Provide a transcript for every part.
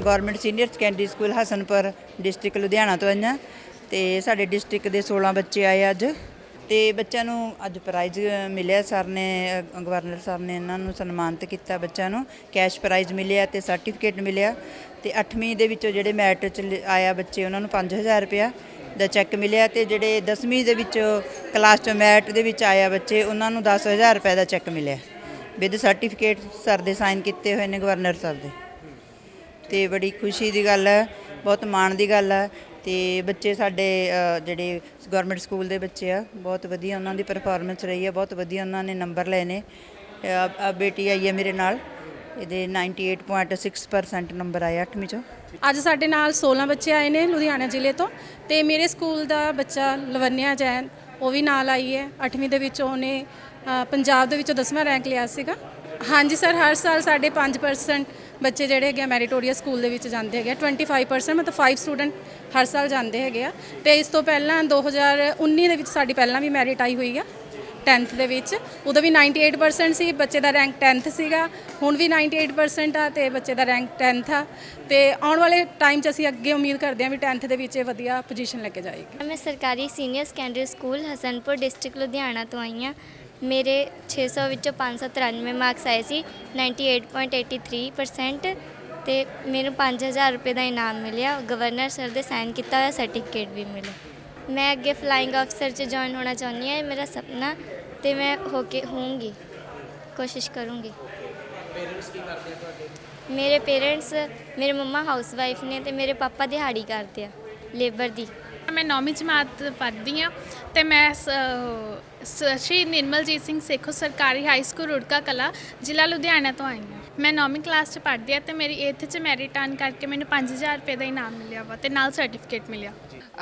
Government senior secondary school Hasanpur district Ludhiana ਤੋਂ ਆਈਆਂ। ਤੇ ਸਾਡੇ ਡਿਸਟ੍ਰਿਕਟ ਦੇ 16 ਬੱਚੇ ਆਏ ਅੱਜ। ਤੇ ਬੱਚਿਆਂ ਨੂੰ ਅੱਜ ਪ੍ਰਾਈਜ਼ ਮਿਲਿਆ, ਸਰ ਨੇ ਗਵਰਨਰ ਸਰ ਨੇ ਇਹਨਾਂ ਨੂੰ ਸਨਮਾਨਿਤ ਕੀਤਾ ਬੱਚਿਆਂ ਨੂੰ। ਕੈਸ਼ ਪ੍ਰਾਈਜ਼ ਮਿਲਿਆ ਤੇ ਸਰਟੀਫਿਕੇਟ ਮਿਲਿਆ। ਤੇ 8ਵੀਂ ਦੇ ਵਿੱਚੋਂ ਜਿਹੜੇ ਮੈਰਿਟ ਚ ਲ- ਆਇਆ ਬੱਚੇ, ਉਹਨਾਂ ਨੂੰ 5000 ਰੁਪਇਆ ਦਾ ਚੈੱਕ ਮਿਲਿਆ ਤੇ ਜਿਹੜੇ 10ਵੀਂ ਦੇ ਵਿੱਚ ਕਲਾਸ ਚ ਮੈਰਿਟ ਦੇ ਵਿੱਚ ਆਇਆ ਬੱਚੇ, ਉਹਨਾਂ ਨੂੰ 10000 ਰੁਪਏ ਦਾ ਚੈੱਕ ਮਿਲਿਆ। ਵਿਦ ਸਰਟੀਫਿਕੇਟ ਸਰ ਦੇ ਸਾਈਨ ਕੀਤੇ ਹੋਏ ਨੇ ਗਵਰਨਰ ਸਰ ਦੇ। ਤੇ ਬੜੀ ਖੁਸ਼ੀ ਦੀ ਗੱਲ ਹੈ, ਬਹੁਤ ਮਾਣ ਦੀ ਗੱਲ ਹੈ ਤੇ ਬੱਚੇ ਸਾਡੇ ਜਿਹੜੇ ਗਵਰਨਮੈਂਟ ਸਕੂਲ ਦੇ ਬੱਚੇ ਆ, ਬਹੁਤ ਵਧੀਆ ਉਹਨਾਂ ਦੀ ਪਰਫਾਰਮੈਂਸ ਰਹੀ ਹੈ, ਬਹੁਤ ਵਧੀਆ ਉਹਨਾਂ ਨੇ ਨੰਬਰ ਲਏ ਨੇ। ਆ ਬੇਟੀ ਆਈ ਹੈ ਮੇਰੇ ਨਾਲ, ਇਹਦੇ 98.6% ਨੰਬਰ ਆਏ 8ਵੀਂ ਚੋਂ। ਅੱਜ ਸਾਡੇ ਨਾਲ 16 ਬੱਚੇ ਆਏ ਨੇ ਲੁਧਿਆਣਾ ਜ਼ਿਲ੍ਹੇ ਤੋਂ ਤੇ ਮੇਰੇ ਸਕੂਲ ਦਾ ਬੱਚਾ ਲਵੰਨਿਆ ਜੈਨ, ਉਹ ਵੀ ਨਾਲ ਆਈ ਹੈ। 8ਵੀਂ ਦੇ ਵਿੱਚ ਉਹਨੇ ਪੰਜਾਬ ਦੇ ਵਿੱਚੋਂ 10ਵਾਂ ਰੈਂਕ ਲਿਆ ਸੀਗਾ। ਹਾਂਜੀ ਸਰ ਹਰ ਸਾਲ ਸਾਡੇ 5% ਬੱਚੇ ਜਿਹੜੇ ਹੈਗੇ ਮੈਰੀਟੋਰੀਅਸ ਸਕੂਲ ਦੇ ਵਿੱਚ ਜਾਂਦੇ ਹੈਗੇ ਆ। 25% ਮਤਲਬ 5 ਸਟੂਡੈਂਟ ਹਰ ਸਾਲ ਜਾਂਦੇ ਹੈਗੇ ਆ। ਤੇ ਇਸ ਤੋਂ ਪਹਿਲਾਂ 2019 ਦੇ ਵਿੱਚ ਸਾਡੀ ਪਹਿਲਾਂ ਵੀ ਮੈਰਿਟ ਆਈ ਹੋਈ ਆ 10th ਦੇ ਵਿੱਚ। ਉਦੋਂ ਵੀ 98% ਸੀ, ਬੱਚੇ ਦਾ ਰੈਂਕ 10th ਸੀਗਾ। ਹੁਣ ਵੀ 98% ਆ ਤੇ ਬੱਚੇ ਦਾ ਰੈਂਕ 10th ਆ। ਤੇ ਆਉਣ ਵਾਲੇ ਟਾਈਮ 'ਚ ਅਸੀਂ ਅੱਗੇ ਉਮੀਦ ਕਰਦੇ ਹਾਂ ਵੀ 10th ਦੇ ਵਿੱਚ ਇਹ ਵਧੀਆ ਪੋਜੀਸ਼ਨ ਲੈ ਕੇ ਜਾਏਗੀ। ਮੈਂ ਸਰਕਾਰੀ senior secondary school Hasanpur district Ludhiana ਤੋਂ ਆਈ ਹਾਂ। ਮੇਰੇ 600 ਵਿੱਚੋਂ 593 ਮਾਰਕਸ ਆਏ ਸੀ 98.83% ਤੇ ਮੈਨੂੰ 5000 ਰੁਪਏ ਦਾ ਇਨਾਮ ਮਿਲਿਆ ਗਵਰਨਰ ਸਰ ਦੇ ਸਾਈਨ ਕੀਤਾ ਹੋਇਆ ਸਰਟੀਫਿਕੇਟ ਵੀ ਮਿਲਿਆ। ਮੈਂ ਅੱਗੇ ਫਲਾਈਂਗ ਅਫਸਰ 'ਚ ਜੁਆਇਨ ਹੋਣਾ ਚਾਹੁੰਦੀ ਹਾਂ, ਇਹ ਮੇਰਾ ਸੁਪਨਾ ਤੇ ਮੈਂ ਹੋ ਕੇ ਹੋਊਂਗੀ, ਕੋਸ਼ਿਸ਼ ਕਰੂੰਗੀ। ਮੇਰੇ ਪੇਰੈਂਟਸ ਮੇਰੇ ਮੰਮਾ ਹਾਊਸ ਵਾਈਫ ਨੇ ਤੇ ਮੇਰੇ ਪਾਪਾ ਦਿਹਾੜੀ ਕਰਦੇ ਆ ਲੇਬਰ ਦੀ। ਮੈਂ ਨੌਵੀਂ ਜਮਾਤ ਪੜ੍ਹਦੀ ਹਾਂ ਤੇ ਮੈਂ ਸ- ਸ- ਸ਼੍ਰੀ ਨਿਰਮਲਜੀਤ ਸਿੰਘ ਸੇਖੋ ਸਰਕਾਰੀ ਹਾਈ ਸਕੂਲ ਰੁੜਕਾ ਕਲਾ ਜ਼ਿਲ੍ਹਾ ਲੁਧਿਆਣਾ ਤੋਂ ਆਈ ਹਾਂ ਮੈਂ ਨੌਵੀਂ ਕਲਾਸ ਚ ਪੜ੍ਹਦੀ ਹਾਂ ਤੇ ਮੇਰੀ 8th ਚ ਮੈਰਿਟ ਆਨ ਕਰਕੇ ਮੈਨੂੰ 5000 ਰੁਪਏ ਦਾ ਇਨਾਮ ਮਿਲਿਆ ਵਾ ਤੇ ਨਾਲ ਸਰਟੀਫਿਕੇਟ ਮਿਲਿਆ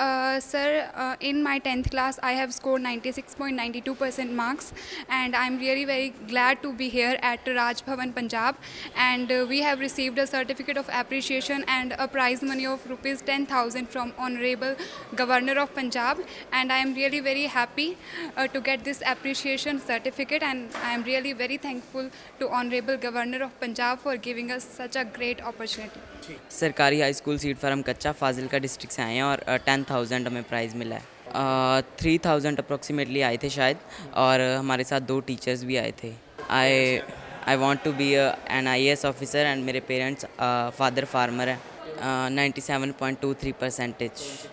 Uh, sir, uh, in my 10th class, I have scored 96.92% marks, and I'm really very glad to be here at Raj Bhavan, Punjab. And uh, we have received a certificate of appreciation and a prize money of rupees 10,000 from Honorable Governor of Punjab. And I am really very happy uh, to get this appreciation certificate, and I am really very thankful to Honorable Governor of Punjab for giving us such a great opportunity. सरकारी high school seed farm Kachcha Fazilka district से आए हैं और ten thousand हमें price मिला है three thousand approximately आए थे शायद और हमारे साथ दो टीचर्स भी आए थे I I want to be an I S officer and मेरे पेरेंट्स फादर फार्मर है ninety seven point two three percentage